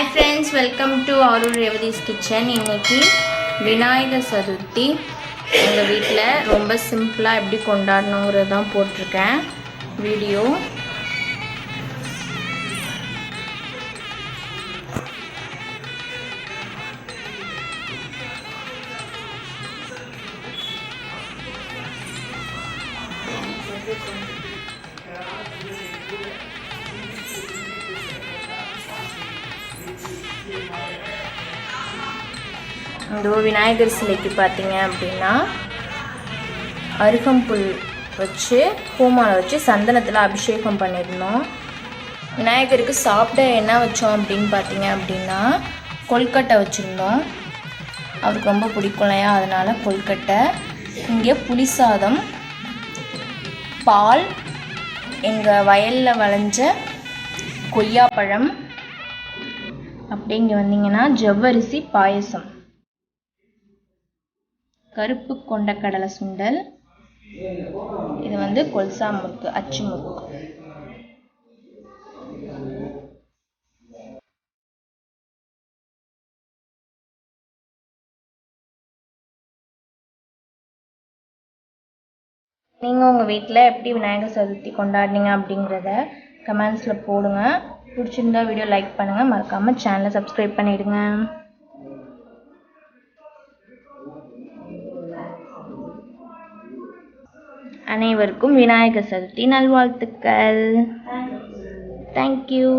Hi friends welcome to Aroor Revathi's kitchen இன்னைக்கு விநாயகர் சதுர்த்தி. எங்கள் வீட்டில் ரொம்ப சிம்பிளாக எப்படி கொண்டாடணுங்கிறது தான் போட்டிருக்கேன். வீடியோ இந்த விநாயகர் சிலைக்கு பார்த்தீங்க அப்படின்னா அருகம்புல் வச்சு பூமாலை வச்சு சந்தனத்தில் அபிஷேகம் பண்ணியிருந்தோம். விநாயகருக்கு சாப்பிட என்ன வச்சோம் அப்படின்னு பார்த்தீங்க அப்படின்னா கொல்கட்டை வச்சுருந்தோம். அவருக்கு ரொம்ப பிடிக்கும் இல்லையா? அதனால் கொல்கட்டை. இங்கே புளி சாதம் பால் எங்கள் வயலில் விளைஞ்ச கொய்யாப்பழம் அப்படி இங்கே வந்தீங்கன்னா ஜவ்வரிசி பாயசம். கருப்பு கொண்டக்கடலை சுண்டல். இது வந்து கொல்சா முறுக்கு அச்சு முறுக்கு நீங்கள் உங்கள் வீட்டில் எப்படி விநாயகர் சதுர்த்தி கொண்டாடினீங்க அப்படிங்கிறத கமெண்ட்ஸில் போடுங்க. பிடிச்சிருந்தா வீடியோ லைக் பண்ணுங்கள் மறக்காமல் சேனலை சப்ஸ்கிரைப் பண்ணிவிடுங்க அனைவருக்கும் விநாயகர் சதுர்த்தி நல்வாழ்த்துக்கள். தேங்க்யூ